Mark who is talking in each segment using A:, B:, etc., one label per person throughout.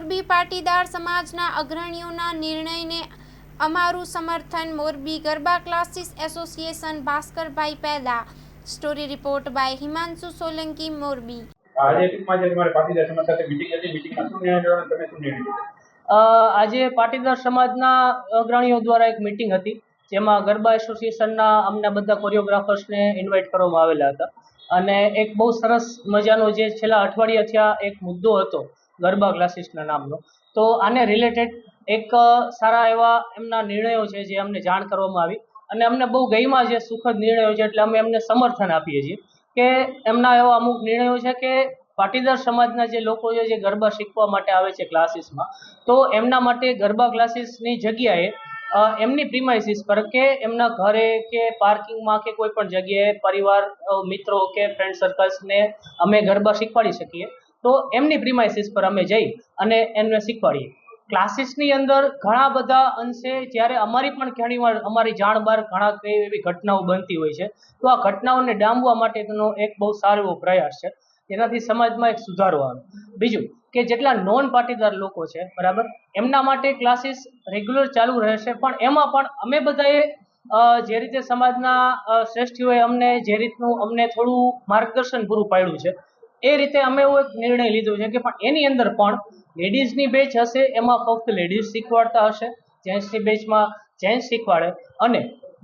A: મોરબી પાટીદાર સમાજના અગ્રણીઓના નિર્ણયને અમારું સમર્થન. મોરબી ગરબા ક્લાસીસ એસોસિએશન ભાસ્કરભાઈ પેદા story report by Himanshu Solanki Morbi.
B: આજે ટૂંકમાં જે તમારે પાટીદાર સમાજ સાથે મિટિંગ હતી. મિટિંગમાં શું નિર્ણય લેવાનો? તમે શું નિર્ણય
C: આજે પાટીદાર સમાજના અગ્રણીઓ દ્વારા એક મિટિંગ હતી જેમાં ગરબા એસોસિએશનના અમને બધા કોરિયોગ્રાફર્સને ઇન્વાઇટ કરવામાં આવેલા હતા. અને એક બહુ સરસ મજાનો જે છેલ્લા અઠવાડિયા થયા એક મુદ્દો હતો ગરબા ક્લાસીસના નામનો. તો આને રિલેટેડ એક સારા એવા એમના નિર્ણયો છે જે અમને જાણ કરવામાં આવી. અને અમને બહુ ગઈમાં જે સુખદ નિર્ણયો છે એટલે અમે એમને સમર્થન આપીએ છીએ. કે એમના એવા અમુક નિર્ણયો છે કે પાટીદાર સમાજના જે લોકો છે, જે ગરબા શીખવા માટે આવે છે ક્લાસીસમાં તો એમના માટે ગરબા ક્લાસીસની જગ્યાએ એમની પ્રિમાઇસીસ પર કે એમના ઘરે કે પાર્કિંગમાં કે કોઈ પણ જગ્યાએ પરિવાર મિત્રો કે ફ્રેન્ડ સર્કલ્સને અમે ગરબા શીખવાડી શકીએ. તો એમની પ્રિમાઇસીસ પર અમે જઈ અને એમને શીખવાડીએ. ક્લાસીસની અંદર ઘણા બધા અંશે જ્યારે અમારી પણ ઘણી વાર અમારી જાણ બહાર ઘણા કઈ એવી ઘટનાઓ બનતી હોય છે, તો આ ઘટનાઓને ડામવા માટેનો એક બહુ સારો એવો પ્રયાસ છે. જેનાથી સમાજમાં એક સુધારો આવે. બીજું કે જેટલા નોન પાટીદાર લોકો છે, બરાબર, એમના માટે ક્લાસીસ રેગ્યુલર ચાલુ રહેશે, પણ એમાં પણ અમે બધાએ જે રીતે સમાજના શ્રેષ્ઠીઓએ અમને જે રીતનું અમને થોડું માર્ગદર્શન પૂરું પાડ્યું છે એ રીતે અમે એવો એક નિર્ણય લીધો છે કે પણ એની અંદર પણ લેડીઝની બેચ હશે, એમાં ફક્ત લેડીઝ શીખવાડતા હશે જેન્ટ્સની બેચમાં જેન્ટ્સ શીખવાડે અને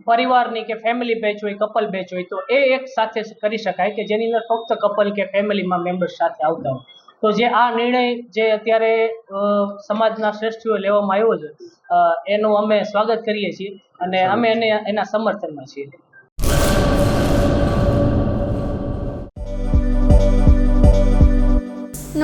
C: પરિવારની કે ફેમિલી બેચ હોય કપલ બેચ હોય, તો એ એક સાથે કરી શકાય કે જેની અંદર ફક્ત કપલ કે ફેમિલીમાં મેમ્બર્સ સાથે આવતા હોય. તો જે આ નિર્ણય જે અત્યારે સમાજના શ્રેષ્ઠીઓ લેવામાં આવ્યો છે એનું અમે સ્વાગત કરીએ છીએ અને અમે એને, એના સમર્થનમાં છીએ.